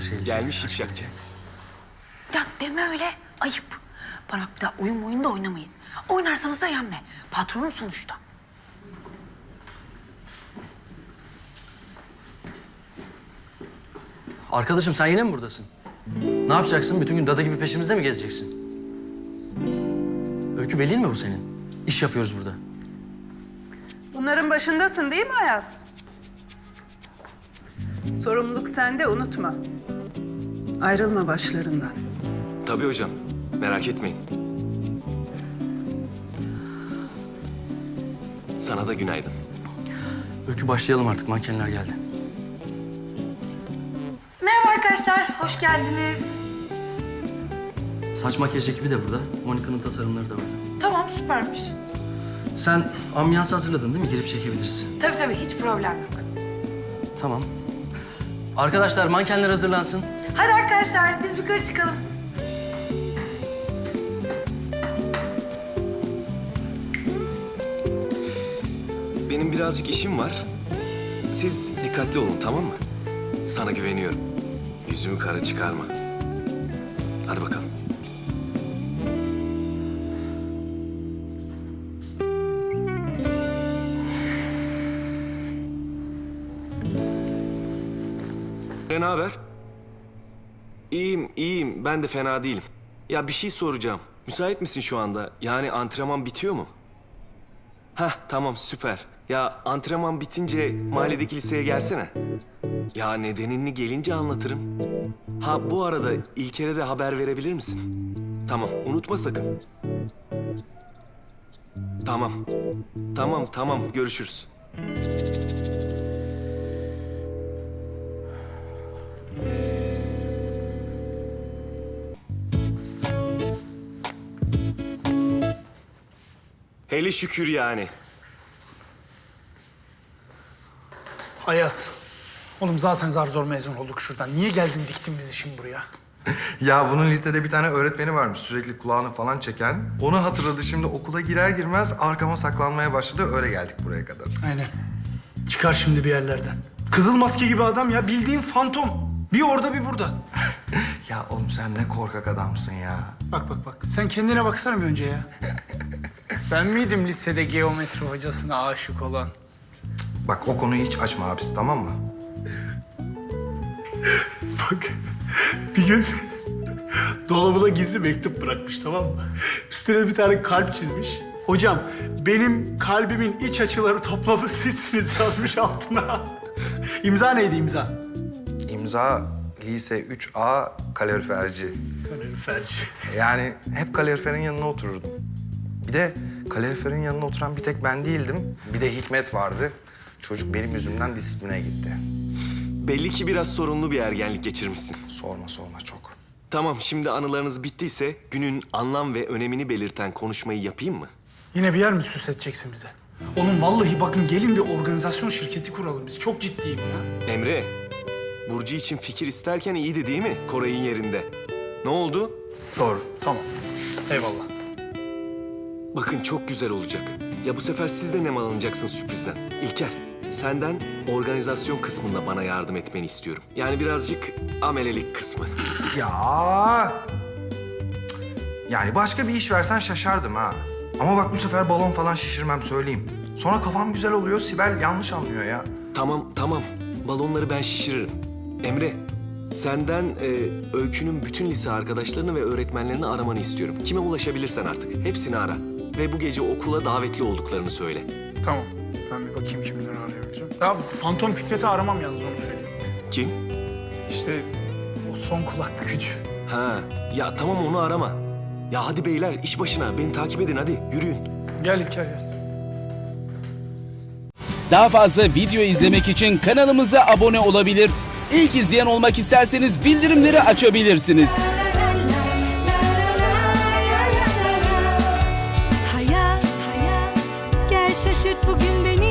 her şey Gelmiş şipşakçı. Ya deme öyle. Ayıp. Bana bir daha oyun oyunda oynamayın. Oynarsanız da yenme. Patronum sonuçta. Arkadaşım sen yine mi buradasın? Ne yapacaksın? Bütün gün dada gibi peşimizde mi gezeceksin? Öykü velin mi bu senin? İş yapıyoruz burada. Bunların başındasın değil mi Ayaz? Sorumluluk sende unutma. Ayrılma başlarından. Tabii hocam. Merak etmeyin. Sana da günaydın. Öykü başlayalım artık mankenler geldi. Merhaba arkadaşlar, hoş geldiniz. Saç makyaj ekibi de burada. Monika'nın tasarımları da burada. Tamam, süpermiş. Sen ambiyansı hazırladın değil mi? Girip çekebiliriz. Tabii tabii, hiç problem yok. Tamam. Arkadaşlar mankenler hazırlansın. Hadi arkadaşlar, biz yukarı çıkalım. Benim birazcık işim var. Siz dikkatli olun tamam mı? Sana güveniyorum. Yüzümü kara çıkarma. Hadi bakalım. Ne haber? İyiyim, iyiyim. Ben de fena değilim. Ya bir şey soracağım. Müsait misin şu anda? Yani antrenman bitiyor mu? Heh tamam süper. Ya antrenman bitince mahalledeki liseye gelsene. Ya nedenini gelince anlatırım. Ha bu arada İlker'e de haber verebilir misin? Tamam unutma sakın. Tamam. Tamam tamam görüşürüz. Hele şükür yani. Ayaz. Oğlum zaten zar zor mezun olduk şuradan. Niye geldin diktin bizi şimdi buraya? Ya bunun lisede bir tane öğretmeni varmış sürekli kulağını falan çeken. Onu hatırladı şimdi okula girer girmez arkama saklanmaya başladı. Öyle geldik buraya kadar. Aynen. Çıkar şimdi bir yerlerden. Kızıl maske gibi adam ya. Bildiğin fantom. Bir orada bir burada. Ya oğlum sen ne korkak adamsın ya. Bak bak bak. Sen kendine baksana bir önce ya. ben miydim lisede geometri hocasına aşık olan? Bak o konuyu hiç açma abisi tamam mı? Bak bir gün dolabına gizli mektup bırakmış tamam mı? Üstüne bir tane kalp çizmiş. Hocam benim kalbimin iç açıları toplamı sizsiniz yazmış altına. İmza neydi imza? İmza lise 3A kaloriferci. Kaloriferci. Yani hep kaloriferin yanına otururdum. Bir de kaloriferin yanına oturan bir tek ben değildim. Bir de Hikmet vardı. Çocuk benim yüzümden disipline gitti. Belli ki biraz sorunlu bir ergenlik geçirmişsin. Sorma sorma çok. Tamam şimdi anılarınız bittiyse günün anlam ve önemini belirten konuşmayı yapayım mı? Yine bir yer mi süs edeceksin bize? Oğlum vallahi bakın gelin bir organizasyon şirketi kuralım biz. Çok ciddiyim ya. Emre, Burcu için fikir isterken iyiydi değil mi Koray'ın yerinde? Ne oldu? Doğru. Tamam. Eyvallah. Bakın çok güzel olacak. Ya bu sefer siz de nemalanacaksın sürprizden. İlker, senden organizasyon kısmında bana yardım etmeni istiyorum. Yani birazcık amelelik kısmı. Ya. Yani başka bir iş versen şaşardım ha. Ama bak bu sefer balon falan şişirmem söyleyeyim. Sonra kafam güzel oluyor, Sibel yanlış anlıyor ya. Tamam, tamam. Balonları ben şişiririm. Emre, senden e, Öykü'nün bütün lise arkadaşlarını ve öğretmenlerini aramanı istiyorum. Kime ulaşabilirsen artık. Hepsini ara. Ve bu gece okula davetli olduklarını söyle. Tamam. Ben bir bakayım kimleri arayabileceğim. Ya Fantom Fikret'i aramam yalnız onu söyleyeyim. Kim? İşte o son kulak gücü. Ha, ya tamam onu arama. Ya hadi beyler iş başına. Beni takip edin hadi. Yürüyün. Gel İlker gel. Daha fazla video izlemek için kanalımıza abone olabilir. İlk izleyen olmak isterseniz bildirimleri açabilirsiniz. şaşırt bugün beni.